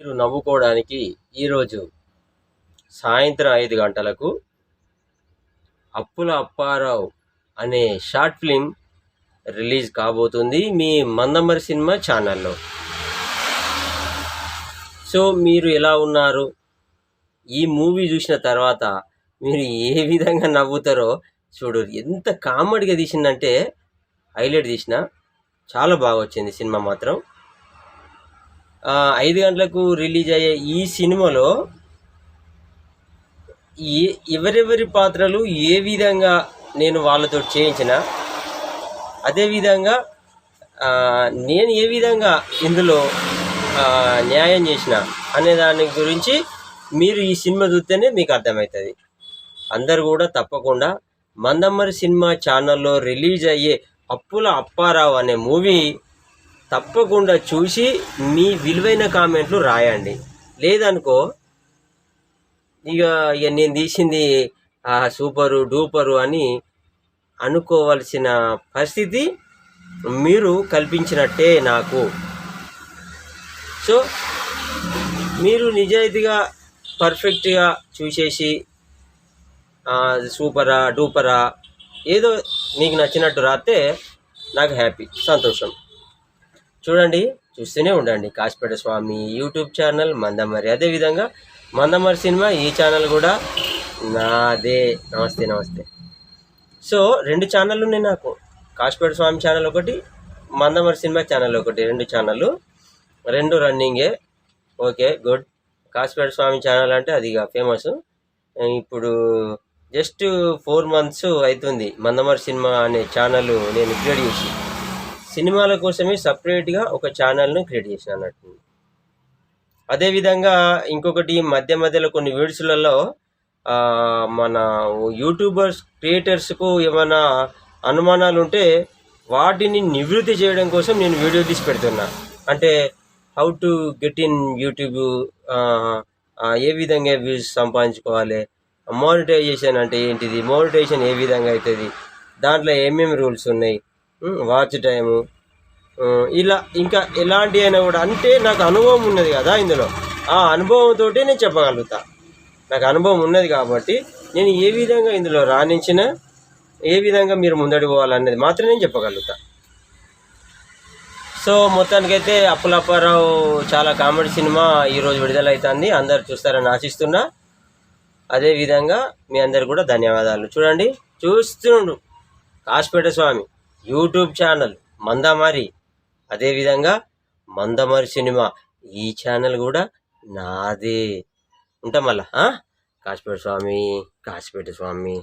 మీరు నవ్వుకోవడానికి ఈరోజు సాయంత్రం ఐదు గంటలకు అప్పుల అప్పారావు అనే షార్ట్ ఫిలిం రిలీజ్ కాబోతుంది మీ మందమరి సినిమా ఛానల్లో. సో మీరు ఎలా ఉన్నారు? ఈ మూవీ చూసిన తర్వాత మీరు ఏ విధంగా నవ్వుతారో చూడు. ఎంత కామెడీగా తీసిందంటే హైలైట్ తీసిన. చాలా బాగా వచ్చింది సినిమా మాత్రం. ఐదు గంటలకు రిలీజ్ అయ్యే ఈ సినిమాలో ఏ ఎవరెవరి పాత్రలు ఏ విధంగా నేను వాళ్ళతో చేయించిన అదేవిధంగా నేను ఏ విధంగా ఇందులో న్యాయం చేసిన అనే దాని గురించి మీరు ఈ సినిమా చూస్తేనే మీకు అర్థమవుతుంది. అందరు కూడా తప్పకుండా మందమ్మరి సినిమా ఛానల్లో రిలీజ్ అయ్యే అప్పుల అప్పారావు అనే మూవీ తప్పకుండా చూసి మీ విలువైన కామెంట్లు రాయండి. లేదనుకో ఇక ఇక నేను తీసింది సూపరు డూపరు అని అనుకోవాల్సిన పరిస్థితి మీరు కల్పించినట్టే నాకు. సో మీరు నిజాయితీగా పర్ఫెక్ట్గా చూసేసి సూపరా డూపరా ఏదో నీకు నచ్చినట్టు రాస్తే నాకు హ్యాపీ సంతోషం. చూడండి చూస్తూనే ఉండండి. కాశీపేట స్వామి యూట్యూబ్ ఛానల్ మందమరి అదేవిధంగా మందమరి సినిమా ఈ ఛానల్ కూడా నాదే. నమస్తే నమస్తే. సో రెండు ఛానళ్ళు ఉన్నాయి నాకు. కాశీపేట స్వామి ఛానల్ ఒకటి మందమరి సినిమా ఛానల్ ఒకటి రెండు ఛానళ్ళు. రెండు రన్నింగే. Okay good. Kasipet Swamy channel అంటే అది ఇక ఫేమస్. ఇప్పుడు జస్ట్ ఫోర్ మంత్స్ అవుతుంది మందమరి సినిమా అనే ఛానల్ నేను క్రియేట్ చేసి. సినిమాల కోసమే సపరేట్గా ఒక ఛానల్ను క్రియేట్ చేసిన అన్నట్టు. అదేవిధంగా ఇంకొకటి మధ్య మధ్యలో కొన్ని వీడియోస్లలో మన యూట్యూబర్స్ క్రియేటర్స్కు ఏమైనా అనుమానాలు ఉంటే వాటిని నివృత్తి చేయడం కోసం నేను వీడియో తీసి పెడుతున్నా. అంటే how to get in YouTube ఏ విధంగా వ్యూస్ సంపాదించుకోవాలి మానిటైజేషన్ అంటే ఏంటిది మానిటైజేషన్ ఏ విధంగా అవుతుంది దాంట్లో ఏమేమి రూల్స్ ఉన్నాయి వాచ్ టైము ఇలా ఇంకా ఎలాంటి అయినా కూడా అంటే నాకు అనుభవం ఉన్నది కదా ఇందులో. ఆ అనుభవంతో నేను చెప్పగలుగుతా. నాకు అనుభవం ఉన్నది కాబట్టి నేను ఏ విధంగా ఇందులో రాణించిన ఏ విధంగా మీరు ముందడి పోవాలనేది మాత్రం నేను చెప్పగలుగుతా. సో మొత్తానికైతే అప్పులప్పారావు చాలా కామెడీ సినిమా ఈరోజు విడుదలవుతుంది అందరు చూస్తారని ఆశిస్తున్నా. అదేవిధంగా మీ అందరు కూడా ధన్యవాదాలు. చూడండి చూస్తుండు. కాశపేట స్వామి. YouTube channel Mandamarri. అదేవిధంగా మందమారి సినిమా ఈ ఛానల్ కూడా నాదే. ఉంటాం మళ్ళా కాశీపేట స్వామి కాశీపేట స్వామి.